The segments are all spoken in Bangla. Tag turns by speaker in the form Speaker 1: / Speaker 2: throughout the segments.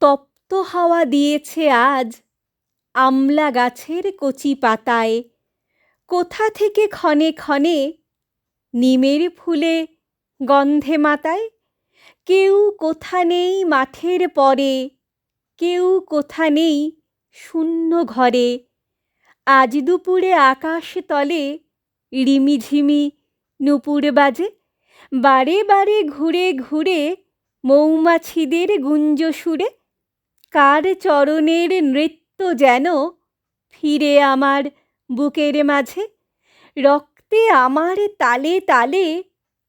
Speaker 1: তপ্ত হাওয়া দিয়েছে আজ আমলা গাছের কচি পাতায়। কোথা থেকে ক্ষণে ক্ষণে নিমের ফুলে গন্ধে মাতায়? কেউ কোথা নেই মাঠের পরে, কেউ কোথা নেই শূন্য ঘরে। আজ দুপুরে আকাশ তলে রিমিঝিমি নূপুর বাজে। বারে বারে ঘুরে ঘুরে মৌমাছিদের গুঞ্জ সুরে কার চরণের নৃত্য যেন ফিরে আমার বুকের মাঝে। রক্তে আমার তালে তালে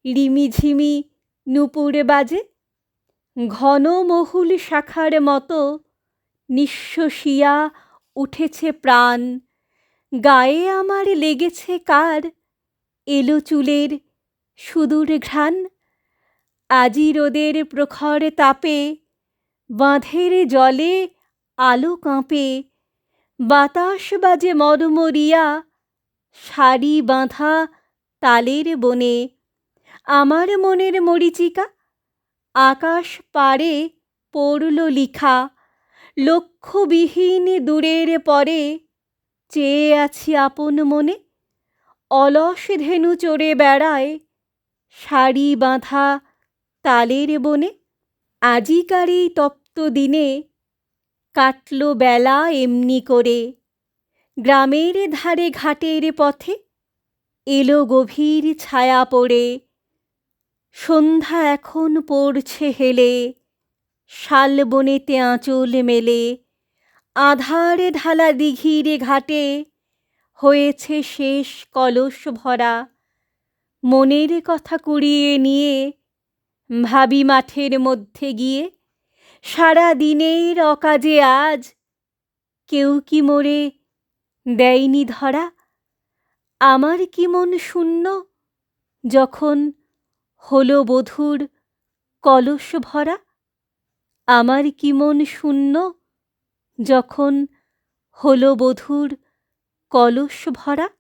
Speaker 1: রিমিঝিমি নূপুর বাজে। ঘন মহুল শাখার মতো নিঃশ্বসিয়া উঠেছে প্রাণ। গায়ে আমার লেগেছে কার এলো চুলের সুদূর ঘ্রাণ। আজি রোদের প্রখর তাপে বাঁধের জলে আলো কাঁপে, বাতাস বাজে মরমরিয়া সারি বাঁধা তালের বনে। আমার মনের মরীচিকা, আকাশ পাড়ে পড়ল লিখা, লক্ষ্যবিহীন দূরের পরে চেয়ে আছি আপন মনে। অলস ধেনু চড়ে বেড়ায় সারি বাঁধা তালের বনে। আজিকার এই তপ্ত দিনে কাটল বেলা এমনি করে। গ্রামের ধারে ঘাটের পথে এলো গভীর ছায়া পড়ে। সন্ধ্যা এখন পড়ছে হেলে, শালবনেতে আঁচল মেলে। আধারে ঢালা দিঘির ঘাটে হয়েছে শেষ কলস ভরা। মনের কথা কুড়িয়ে নিয়ে ভাবি মাঠের মধ্যে গিয়ে, সারা দিনের অকাজে আজ কেউ কি মোরে দেয়নি ধরা? আমার কি মন শূন্য যখন হলো বধুর কলস ভরা? আমার কি মন শূন্য যখন হলো বধুর কলস ভরা?